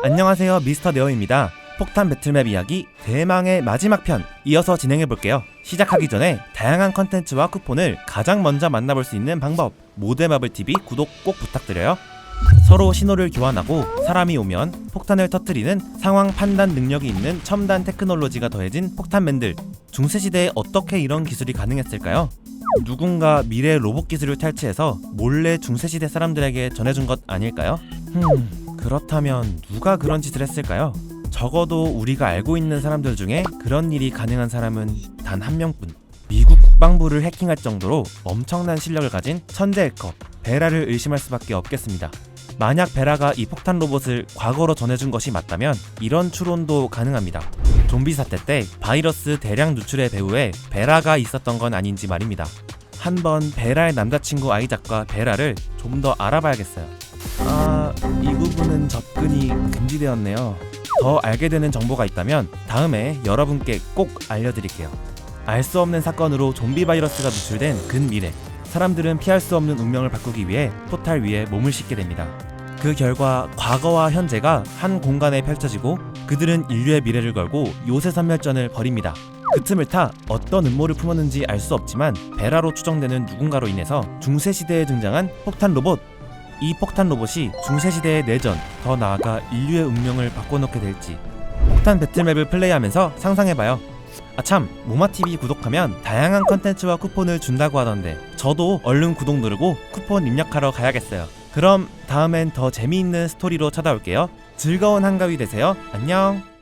안녕하세요 미스터 네오입니다 폭탄 배틀맵 이야기 대망의 마지막 편 이어서 진행해 볼게요 시작하기 전에 다양한 컨텐츠와 쿠폰을 가장 먼저 만나볼 수 있는 방법 모드마블 TV 구독 꼭 부탁드려요 서로 신호를 교환하고 사람이 오면 폭탄을 터뜨리는 상황 판단 능력이 있는 첨단 테크놀로지가 더해진 폭탄맨들 중세시대에 어떻게 이런 기술이 가능했을까요? 누군가 미래 로봇 기술을 탈취해서 몰래 중세시대 사람들에게 전해준 것 아닐까요? 흠, 그렇다면 누가 그런 짓을 했을까요? 적어도 우리가 알고 있는 사람들 중에 그런 일이 가능한 사람은 단 한 명뿐. 미국 국방부를 해킹할 정도로 엄청난 실력을 가진 천재 해커 베라를 의심할 수밖에 없겠습니다. 만약 베라가 이 폭탄 로봇을 과거로 전해준 것이 맞다면 이런 추론도 가능합니다. 좀비 사태 때 바이러스 대량 누출의 배후에 베라가 있었던 건 아닌지 말입니다. 한번 베라의 남자친구 아이작과 베라를 좀 더 알아봐야겠어요. 아, 이 부분은 접근이 금지되었네요. 더 알게 되는 정보가 있다면 다음에 여러분께 꼭 알려드릴게요. 알 수 없는 사건으로 좀비 바이러스가 누출된 근미래. 사람들은 피할 수 없는 운명을 바꾸기 위해 포탈 위에 몸을 싣게 됩니다. 그 결과 과거와 현재가 한 공간에 펼쳐지고 그들은 인류의 미래를 걸고 요새 선멸전을 벌입니다. 그 틈을 타 어떤 음모를 품었는지 알 수 없지만 베라로 추정되는 누군가로 인해서 중세 시대에 등장한 폭탄 로봇. 이 폭탄 로봇이 중세 시대의 내전, 더 나아가 인류의 운명을 바꿔놓게 될지 폭탄 배틀맵을 플레이하면서 상상해봐요. 아참, 모마TV 구독하면 다양한 컨텐츠와 쿠폰을 준다고 하던데 저도 얼른 구독 누르고 쿠폰 입력하러 가야겠어요. 그럼 다음엔 더 재미있는 스토리로 찾아올게요. 즐거운 한가위 되세요. 안녕.